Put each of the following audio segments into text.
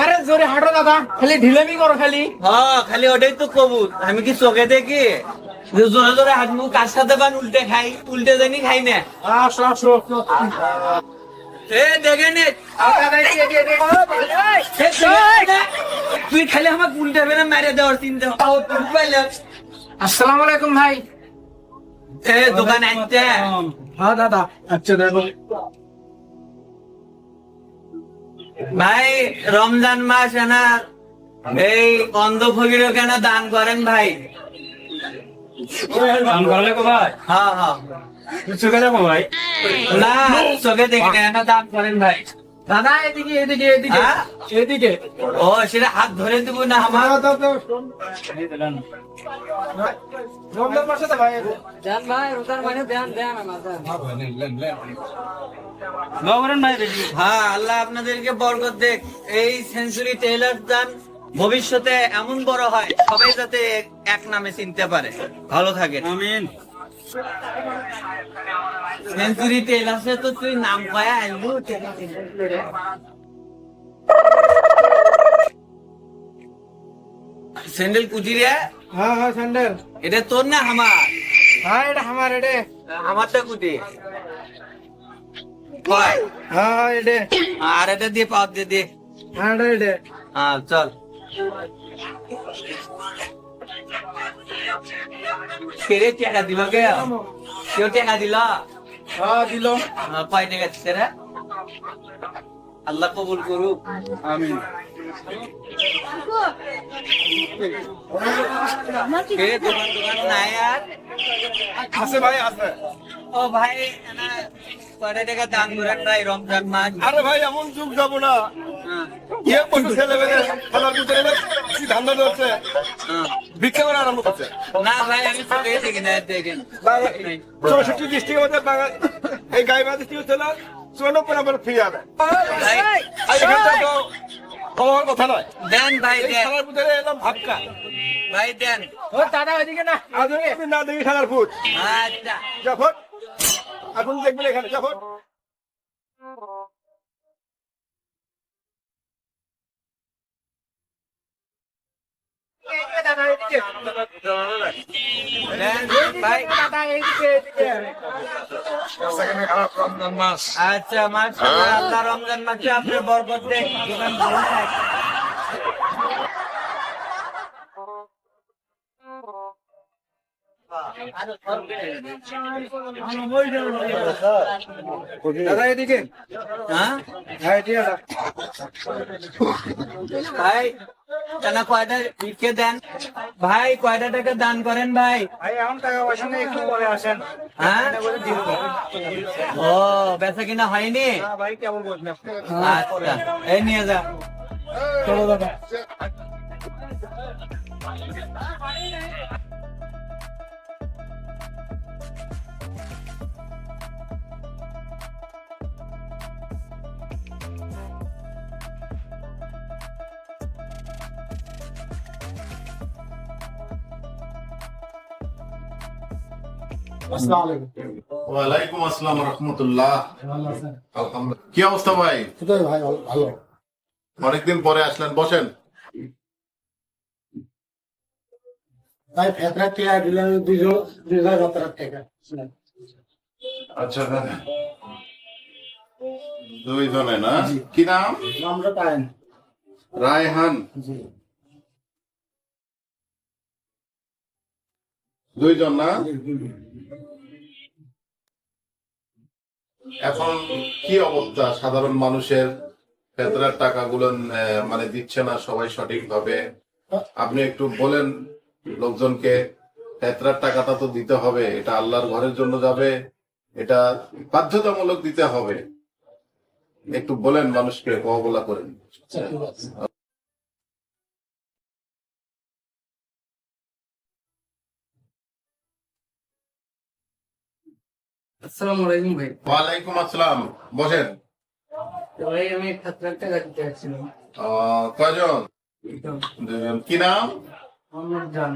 আরে জোরে হাঁটো দাদা খালি ঢিলেমি করো খালি। হ্যাঁ খালি ওটাই তো কবুল আমি কি চোখে দেখি? জোরে জোরে হাঁটবো কার সাথে বান উল্টে খাই উল্টে জানি খাই না। আসো আসো। তুই খালি আমার উল্টে বেড়ে মেরে দেওয়ার চিন্তা আসসালাম আলাইকুম ভাই। এ দোকান আনতে হ্যাঁ দাদা। আচ্ছা দেখো। ভাই রমজান মাস এনার এই অন্ধ ফকির কেন দান করেন ভাই? দান করলে কো ভাই? হ্যাঁ হ্যাঁ। চোখে দেখো ভাই। না চোখে দেখে না কেন দান করেন ভাই? দাদা এদিকে এদিকে এদিকে হ্যাঁ? এদিকে। ও সেটা হাত ধরে দিব না আমার। মানে হ্যাঁ আল্লাহ আপনাদেরকে বরকত দেখ। এই সেঞ্চুরি টেইলার দান ভবিষ্যতে এমন বড় হয় সবাই যাতে এক- এক নামে চিনতে পারে। ভালো থাকে আমিন। সেঞ্চুরি টেইলার্সে তো তুই নাম পায়া আনব স্যান্ডেল কুটিরে হ্যাঁ হ্যাঁ স্যান্ডেল। এটা তোর না আমার? হ্যাঁ এটা আমার এটা। আমারটা কয়? হ্যাঁ হ্যাঁ এটা। আর এটা দিয়ে পাওয়া দিয়ে দে। হ্যাঁ এটা। হ্যাঁ চল। কেড়ে টাকা দিল কে? কেউ টাকা দিল? হ্যাঁ দিল। কয় টাকা দিচ্ছে রে? আল্লাহ কবুল করুক। আমিন। কে দোকান দোকান নাই আর। আছে ভাই আছে। ও ভাই না কয় টাকা দান করেন ভাই রমজান মাস? আরে ভাই এমন যুগ যাব না। হ্যাঁ, ইয়ে কত ছেলে মেয়ে খেলার ভিতরে? কি ধান্দা ধরছে। ভিক্ষা করা আরম্ভ করছে। না ভাই আমি দেখি না দেখেন চৌষট্টি ডিস্ট্রিক্টের মধ্যে বাঙালি এই গাইবা ডিস্ট্রিক্ট ছিল চুয়ান্নব্বই নম্বর ফ্রি এখানটা তো হওয়ার কথা নয়। দেন ভাই দেন। খেলার ভিতরে এলাম ভাবকা। ভাই দেন। ও দাদা ওইদিকে না। আজ আমি না দেখি খেলার ফুট আচ্ছা। যখন এখন দেখবেন এখানে যখন আচ্ছা মাস আল্লাহ রমজান মাসে আপনি বরকত দেন দাদা এদিকে হ্যাঁ ভাই কেন কয়টা লিখে দেন ভাই কয়টা টাকা দান করেন ভাই ভাই এখন টাকা পয়সা নেই একটু পরে আসেন। হ্যাঁ ও বেচা কিনা হয়নি ভাই কেমন বলছেন আচ্ছা এই নিয়ে যা চলো দাদা ওয়ালাইকুম আসসালাম রহমতুল্লাহ। আলহামদুলিল্লাহ। কি অবস্থা ভাই? ভাই ভালো অনেকদিন পরে আসলেন বসেন। ভাই ফেতরা টিয়া দিলেন দুজন দুই সতেরো টাকা আচ্ছা দুইজনে না? কি নাম? রায়হান। দুইজন না? এখন কি অবস্থা? সাধারণ মানুষের ফেতরার টাকাগুলো আহ, মানে দিচ্ছে না সবাই সঠিকভাবে? আপনি একটু বলেন লোকজনকে ফেতরার টাকাটা তো দিতে হবে এটা আল্লাহর ঘরের জন্য যাবে এটা বাধ্যতামূলক দিতে হবে। একটু বলেন মানুষকে কবলা করেন। আসসালামু আলাইকুম ভাই। ওয়ালাইকুম আসসালাম। বসেন। তো ভাই আমি খাতরার টাকা দিতে আসছিলাম। আহ, কয়জন? দুজন কি নাম? আমার জান।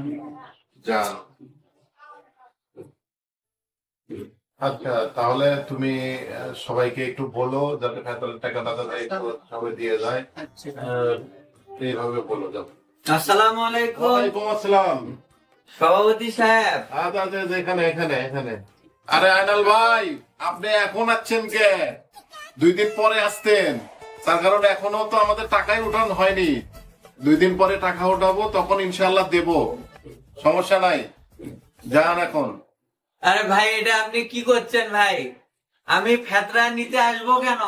জান। আচ্ছা তাহলে তুমি সবাইকে একটু বলো যাতে টাকাটা যাতে একটু সবাই দিয়ে যায়। আচ্ছা। এইভাবে বলো যাও। আসসালামু আলাইকুম। ওয়ালাইকুম আসসালাম। সভাপতি সাহেব। আচ্ছা আচ্ছা আচ্ছা, এখানে এখানে এখানে। আরে আইনাল ভাই আপনি এখন আসছেন কে? দুই দিন পরে আসতেন। তার কারণ এখনও তো আমাদের টাকাই উঠানো হয়নি। দুই দিন পরে টাকা উঠাবো তখন ইনশাল্লাহ দেব। সমস্যা নাই। যান এখন। আরে ভাই এটা আপনি কি করছেন ভাই? আমি ফেতরা নিতে আসব কেন?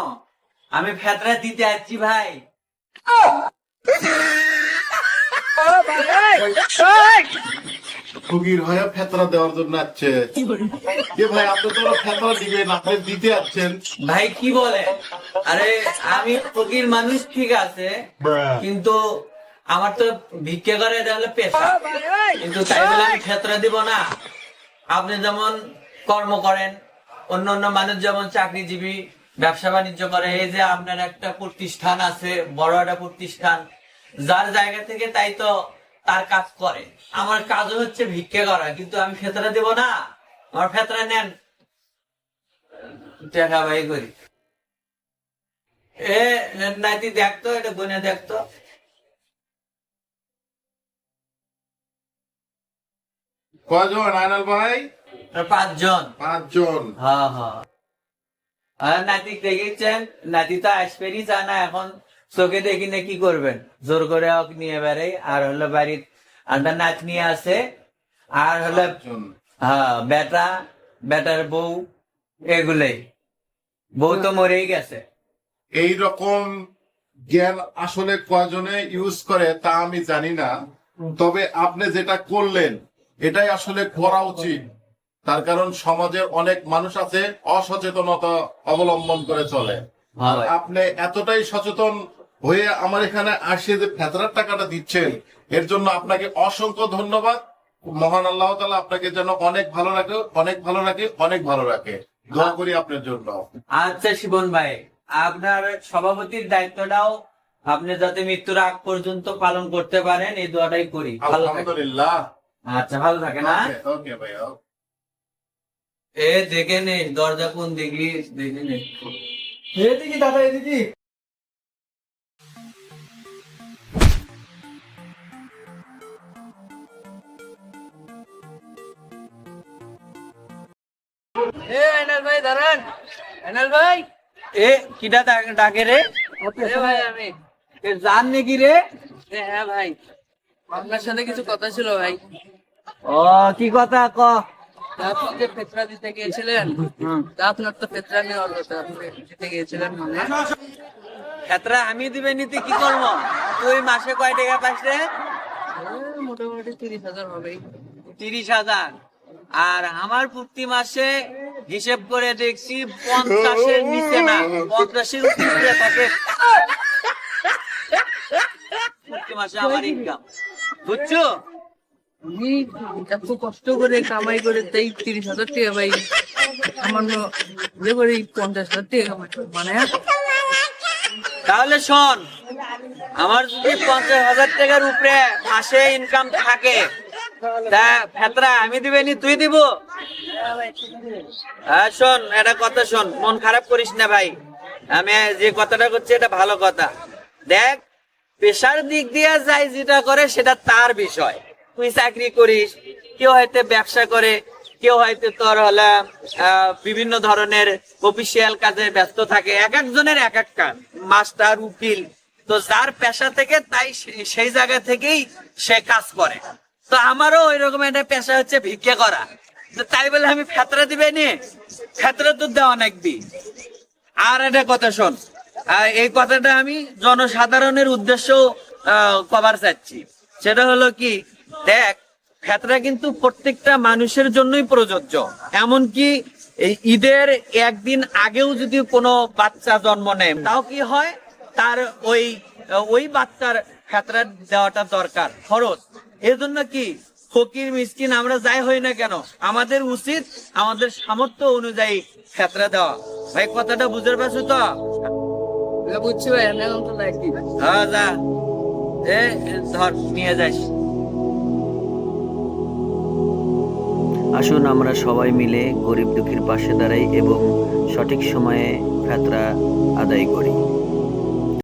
আমি ফেতরা দিতে আসছি ভাই! ফকির হয়ে ফেতরা দেওয়ার জন্য আসছে। যে ভাই আপনি তো ফেতরা দিবেন আপনি দিতে আসছেন। ভাই কি বলে? আরে আমি ফকির মানুষ ঠিক আছে কিন্তু আমার তো ভিক্ষে করে এটা হলো পেশা কিন্তু তাই বলে আমি ক্ষেত্রে দিব না। আপনি যেমন কর্ম করেন অন্য অন্য মানুষ যেমন চাকরিজীবী ব্যবসা বাণিজ্য করে এই যে আপনার একটা প্রতিষ্ঠান আছে বড় একটা প্রতিষ্ঠান যার জায়গা থেকে তাই তো তার কাজ করে। আমার কাজও হচ্ছে ভিক্ষে করা কিন্তু আমি ফেতরা দেব না। আমার ফেতরা নেন। টাকা ভাই করি। এ নাতি দেখতো এটা দেখতো। কয়জন? আইনাল ভাই? পাঁচজন। পাঁচজন। হ্যাঁ হ্যাঁ। নাতি দেখেছেন? নাতি তো আসবেনই চায় না এখন। চোখে দেখি না কি করবেন? জোর করে হোক নিয়ে বেড়ে আর হলো বাড়ির আন্ডা নাচ নিয়ে আসে। আর হলো হ্যাঁ বেটা বেটার বউ এগুলোই। বউ তো মরেই গেছে। এই রকম জ্ঞান আসলে কয়জনে ইউজ করে তা আমি জানি না। তবে আপনি যেটা করলেন এটাই আসলে করা উচিত। তার কারণ সমাজের অনেক মানুষ আছে অসচেতনতা অবলম্বন করে চলে। আপনি এতটাই সচেতন হয়ে আমার এখানে আসে যে ফেতরার টাকাটা দিচ্ছেন এর জন্য আপনাকে অসংখ্য ধন্যবাদ। মহান আল্লাহ তালা আপনাকে যেন অনেক ভালো রাখে অনেক ভালো রাখে অনেক ভালো রাখে। দোয়া করি আপনার জন্য। আচ্ছা শিবন ভাই আপনার সভাপতির দায়িত্বটাও আপনি যাতে মৃত্যুর আগ পর্যন্ত পালন করতে পারেন এই দোয়াটাই করি। আলহামদুলিল্লাহ। আচ্ছা ভালো থাকেন হ্যাঁ? ওকে ভাইয়া এ দেখে নে দরজা কোন দেখলি দেখে নে। এদিকে দাদা এদিকে। এ আইনাল ভাই দাঁড়ান। আইনাল ভাই। এ কিটা ডাকে রে? ভাই আমি। জান নাকি রে? হ্যাঁ ভাই। আপনার সাথে কিছু কথা ছিল ভাই। ও কি কথা ক? আপনি যে পেত্রা দিতে গিয়েছিলেন? তা আপনার তো পেত্রা নেওয়ার কথা আপনি দিতে গিয়েছিলেন মানে। আমি দিবে নিতে কি করব? তুই মাসে কয় টাকা পাইস রে? মোটামুটি তিরিশ হাজার হবেই। তিরিশ হাজার। আর আমার প্রতি মাসে হিসেব করে দেখছি পঞ্চাশের নিচে না পঞ্চাশের উপরে থাকে। মাসে আমার ইনকাম বুঝছ? এত কষ্ট করে কামাই করে তাই তিরিশ হাজার টাকা ভাই সামান্য করে এই পঞ্চাশ হাজার টাকা মানে তাহলে শোন আমার যদি পঞ্চাশ হাজার টাকার উপরে মাসে ইনকাম থাকে তা হ্যাঁ কথা শোন, মন খারাপ করিস না ভাই। আমি তার বিষয়। তুই চাকরি করিস, কেউ হয়তো ব্যবসা করে, কেউ হয়তো তোর হলো বিভিন্ন ধরনের অফিসিয়াল কাজে ব্যস্ত থাকে। এক একজনের এক এক কাজ। মাস্টার, উকিল, তো যার পেশা থেকে, তাই সেই জায়গা থেকেই সে কাজ করে। তো আমারও ওই রকম একটা পেশা হচ্ছে ভিক্ষা করা। তাই বলে আমি ফেতরা দিবে নি? ফেতরা তো দেওয়া নাকবি। আর একটা কথা শোন এই কথাটা আমি জনসাধারণের উদ্দেশ্য কভার চাচ্ছি। সেটা হলো কি, দেখ, ফেতরা কিন্তু প্রত্যেকটা মানুষের জন্যই প্রযোজ্য। এমনকি এই ঈদের একদিন আগেও যদি কোনো বাচ্চা জন্ম নেয়, তাও কি হয়? তার ওই ওই বাচ্চার ফেতরা দেওয়াটা দরকার খরচ এজন্য কি ফকির মিসকিন আমরা যাই হই না কেন? আমাদের উচিত আমাদের সামর্থ্য অনুযায়ী ফেতরা দেওয়া। ভাই কথাটা বুঝতে পারছ তো? বুঝছি ভাই হ্যাঁ যা। এ ধর নিয়ে যাস। আসুন আমরা সবাই মিলে গরিব দুঃখীর পাশে দাঁড়াই এবং সঠিক সময়ে ফেতরা আদায় করি।